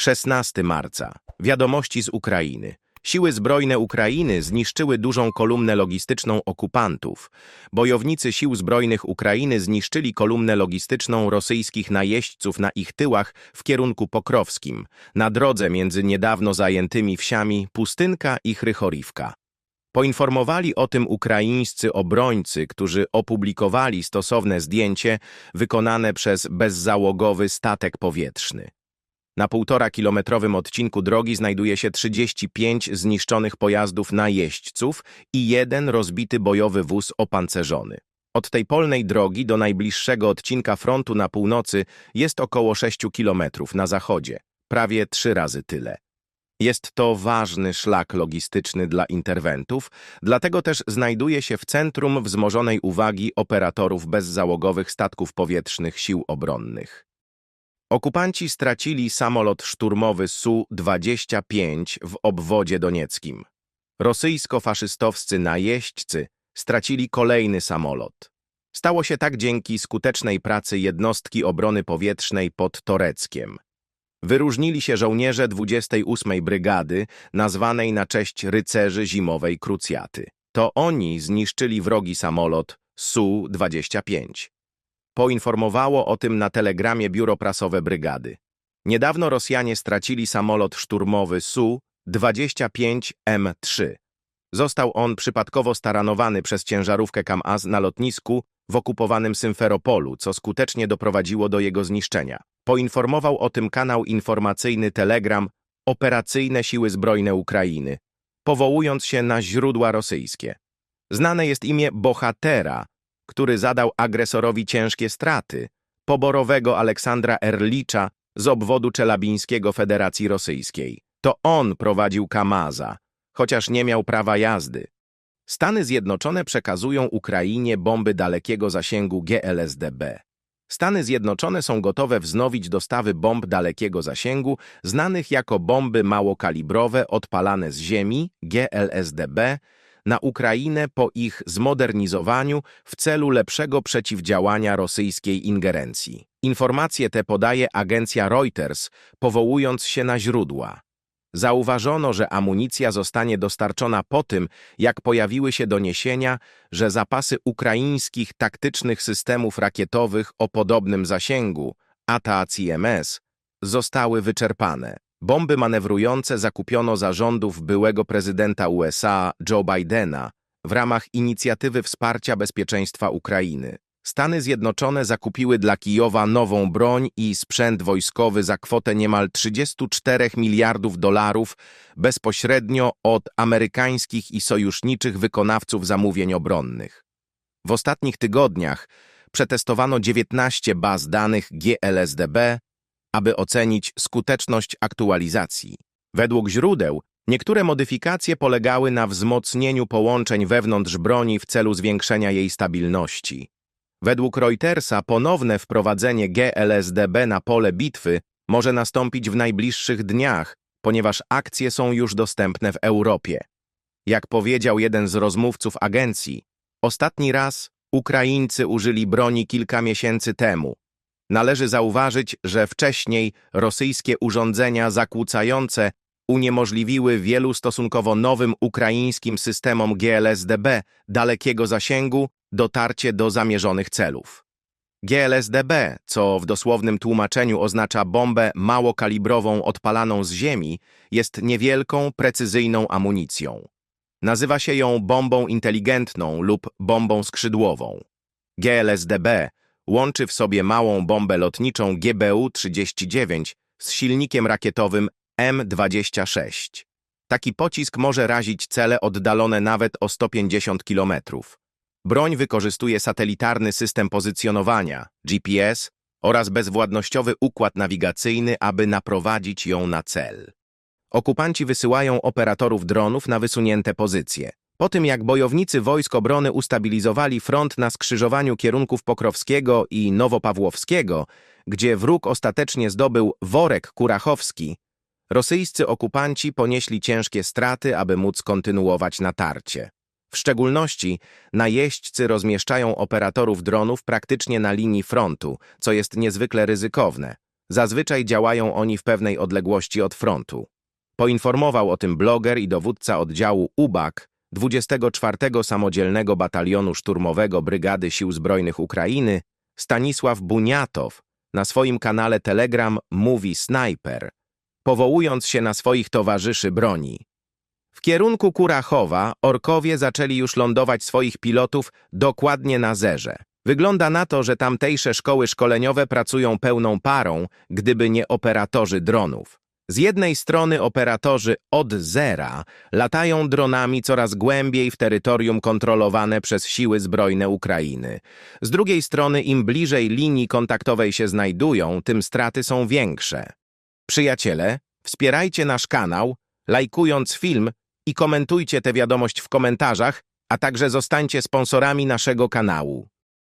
16 marca. Wiadomości z Ukrainy. Siły zbrojne Ukrainy zniszczyły dużą kolumnę logistyczną okupantów. Bojownicy sił zbrojnych Ukrainy zniszczyli kolumnę logistyczną rosyjskich najeźdźców na ich tyłach w kierunku pokrowskim, na drodze między niedawno zajętymi wsiami Pustynka i Chrychorivka. Poinformowali o tym ukraińscy obrońcy, którzy opublikowali stosowne zdjęcie wykonane przez bezzałogowy statek powietrzny. Na półtora kilometrowym odcinku drogi znajduje się 35 zniszczonych pojazdów najeźdźców i jeden rozbity bojowy wóz opancerzony. Od tej polnej drogi do najbliższego odcinka frontu na północy jest około 6 kilometrów na zachodzie, prawie trzy razy tyle. Jest to ważny szlak logistyczny dla interwentów, dlatego też znajduje się w centrum wzmożonej uwagi operatorów bezzałogowych statków powietrznych sił obronnych. Okupanci stracili samolot szturmowy Su-25 w obwodzie donieckim. Rosyjsko-faszystowscy najeźdźcy stracili kolejny samolot. Stało się tak dzięki skutecznej pracy jednostki obrony powietrznej pod Toreckiem. Wyróżnili się żołnierze 28 Brygady, nazwanej na cześć rycerzy zimowej krucjaty. To oni zniszczyli wrogi samolot Su-25. Poinformowało o tym na telegramie biuro prasowe brygady. Niedawno Rosjanie stracili samolot szturmowy Su-25M3. Został on przypadkowo staranowany przez ciężarówkę KAMAZ na lotnisku w okupowanym Symferopolu, co skutecznie doprowadziło do jego zniszczenia. Poinformował o tym kanał informacyjny Telegram Operacyjne Siły Zbrojne Ukrainy, powołując się na źródła rosyjskie. Znane jest imię bohatera, który zadał agresorowi ciężkie straty, poborowego Aleksandra Erlicza z obwodu czelabińskiego Federacji Rosyjskiej. To on prowadził Kamaza, chociaż nie miał prawa jazdy. Stany Zjednoczone przekazują Ukrainie bomby dalekiego zasięgu GLSDB. Stany Zjednoczone są gotowe wznowić dostawy bomb dalekiego zasięgu, znanych jako bomby małokalibrowe odpalane z ziemi, GLSDB, na Ukrainę po ich zmodernizowaniu w celu lepszego przeciwdziałania rosyjskiej ingerencji. Informacje te podaje agencja Reuters, powołując się na źródła. Zauważono, że amunicja zostanie dostarczona po tym, jak pojawiły się doniesienia, że zapasy ukraińskich taktycznych systemów rakietowych o podobnym zasięgu, ATA-CMS, zostały wyczerpane. Bomby manewrujące zakupiono za rządów byłego prezydenta USA Joe Bidena w ramach inicjatywy wsparcia bezpieczeństwa Ukrainy. Stany Zjednoczone zakupiły dla Kijowa nową broń i sprzęt wojskowy za kwotę niemal 34 miliardów dolarów bezpośrednio od amerykańskich i sojuszniczych wykonawców zamówień obronnych. W ostatnich tygodniach przetestowano 19 baz danych GLSDB, aby ocenić skuteczność aktualizacji. Według źródeł, niektóre modyfikacje polegały na wzmocnieniu połączeń wewnątrz broni w celu zwiększenia jej stabilności. Według Reutersa ponowne wprowadzenie GLSDB na pole bitwy może nastąpić w najbliższych dniach, ponieważ akcje są już dostępne w Europie. Jak powiedział jeden z rozmówców agencji, ostatni raz Ukraińcy użyli broni kilka miesięcy temu, Należy zauważyć, że wcześniej rosyjskie urządzenia zakłócające uniemożliwiły wielu stosunkowo nowym ukraińskim systemom GLSDB dalekiego zasięgu dotarcie do zamierzonych celów. GLSDB, co w dosłownym tłumaczeniu oznacza bombę małokalibrową odpalaną z ziemi, jest niewielką, precyzyjną amunicją. Nazywa się ją bombą inteligentną lub bombą skrzydłową. GLSDB łączy w sobie małą bombę lotniczą GBU-39 z silnikiem rakietowym M-26. Taki pocisk może razić cele oddalone nawet o 150 km. Broń wykorzystuje satelitarny system pozycjonowania, GPS oraz bezwładnościowy układ nawigacyjny, aby naprowadzić ją na cel. Okupanci wysyłają operatorów dronów na wysunięte pozycje. Po tym jak bojownicy wojsk obrony ustabilizowali front na skrzyżowaniu kierunków Pokrowskiego i Nowopawłowskiego, gdzie wróg ostatecznie zdobył worek kurachowski, rosyjscy okupanci ponieśli ciężkie straty, aby móc kontynuować natarcie. W szczególności najeźdźcy rozmieszczają operatorów dronów praktycznie na linii frontu, co jest niezwykle ryzykowne. Zazwyczaj działają oni w pewnej odległości od frontu. Poinformował o tym bloger i dowódca oddziału UBAK 24 Samodzielnego Batalionu Szturmowego Brygady Sił Zbrojnych Ukrainy Stanisław Buniatow na swoim kanale Telegram Mówi Sniper, powołując się na swoich towarzyszy broni. W kierunku Kurachowa orkowie zaczęli już lądować swoich pilotów dokładnie na zerze. Wygląda na to, że tamtejsze szkoły szkoleniowe pracują pełną parą, gdyby nie operatorzy dronów. Z jednej strony operatorzy od zera latają dronami coraz głębiej w terytorium kontrolowane przez siły zbrojne Ukrainy. Z drugiej strony im bliżej linii kontaktowej się znajdują, tym straty są większe. Przyjaciele, wspierajcie nasz kanał, lajkując film i komentujcie tę wiadomość w komentarzach, a także zostańcie sponsorami naszego kanału.